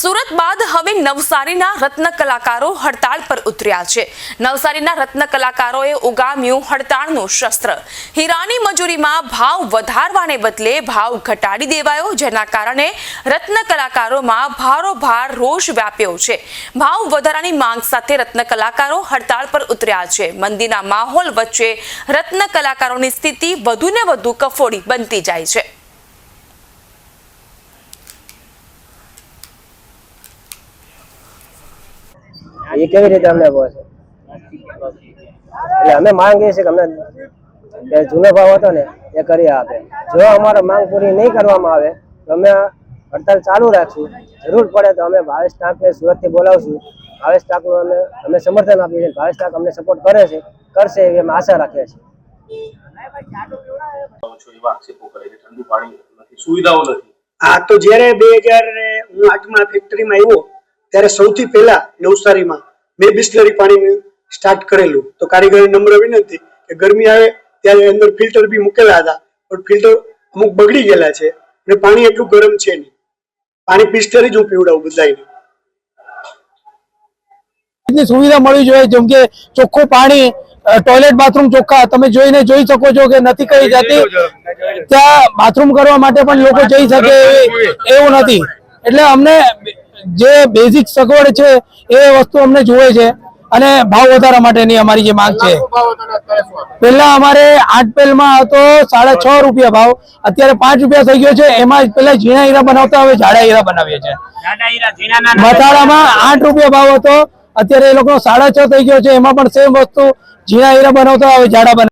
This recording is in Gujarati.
સુરત બાદ હવે નવસારીના રત્ન કલાકારો હડતાળ પર ઉતર્યા છે. નવસારીના રત્ન કલાકારોએ ઉગામ્યું હડતાળનું શસ્ત્ર. હીરાની મજૂરીમાં ભાવ વધારવાને બદલે ભાવ ઘટાડી દેવાયો, જેના કારણે રત્ન કલાકારોમાં ભારોભાર રોષ વ્યાપ્યો છે. ભાવ વધારાની માંગ સાથે રત્ન કલાકારો હડતાળ પર ઉતર્યા છે. મંદીના માહોલ વચ્ચે રત્ન કલાકારોની સ્થિતિ વધુને વધુ કફોડી બનતી જાય છે. એ કેવી રીતે અમને પહોંચે એટલે અમે માંગીએ છીએ કે અમને જૂનો ભાવ હતો ને, એ કરી આપે. જો અમારો માંગ પૂરી નહીં કરવામાં આવે, તો અમે હડતાલ ચાલુ રાખશું. જરૂર પડે તો અમે ભાવેશ ટાંકને સુરતથી બોલાવશું. ભાવેશ ટાંકનું અમે અમે સમર્થન આપીએ છીએ. ભાવેશ ટાંક અમને સપોર્ટ કરે છે, કરશે એવી અમે આશા રાખીએ છીએ. હા તો જ્યારે બે હજાર હું આઠમાં ફેક્ટરીમાં આવ્યો ત્યારે સૌથી પહેલા નવસારીમાં મેં બિસ્લરી પાણીનું સ્ટાર્ટ કરેલું. તો કારીગરોને નમ્ર વિનંતી કે ગરમી આવે ત્યારે અંદર ફિલ્ટર બી મૂકેલા હતા પણ ફિલ્ટર અમુક બગડી ગયેલા છે અને પાણી એટલું ગરમ છે નહીં. પાણી બિસ્લરી જ હું પીવડાવું બધાને ની સુવિધા મળવી જોઈએ? જેમ કે ચોખ્ખું પાણી ટોયલેટ બાથરૂમ ચોખ્ખા તમે જોઈને જોઈ શકો છો કે નથી કઈ જતી. ત્યાં બાથરૂમ કરવા માટે પણ લોકો જઈ શકે એવું નથી. એટલે અમને જે બેઝિક સગવડ છે એ વસ્તુ અમને જોવે છે અને ભાવ વધારા માટેની અમારી જે માંગ છે. પહેલા અમારે આઠ પેલમાં હતો સાડા છ રૂપિયા ભાવ અત્યારે પાંચ રૂપિયા થઈ ગયો છે એમાં પેલા ઝીણા હીરા બનાવતા હવે જાડા હીરા બનાવીએ છીએ. મથાળામાં આઠ રૂપિયા ભાવ હતો અત્યારે એ લોકો સાડા છ થઈ ગયો છે એમાં પણ સેમ વસ્તુ ઝીણા હીરા બનાવતા હવે જાડા બનાવે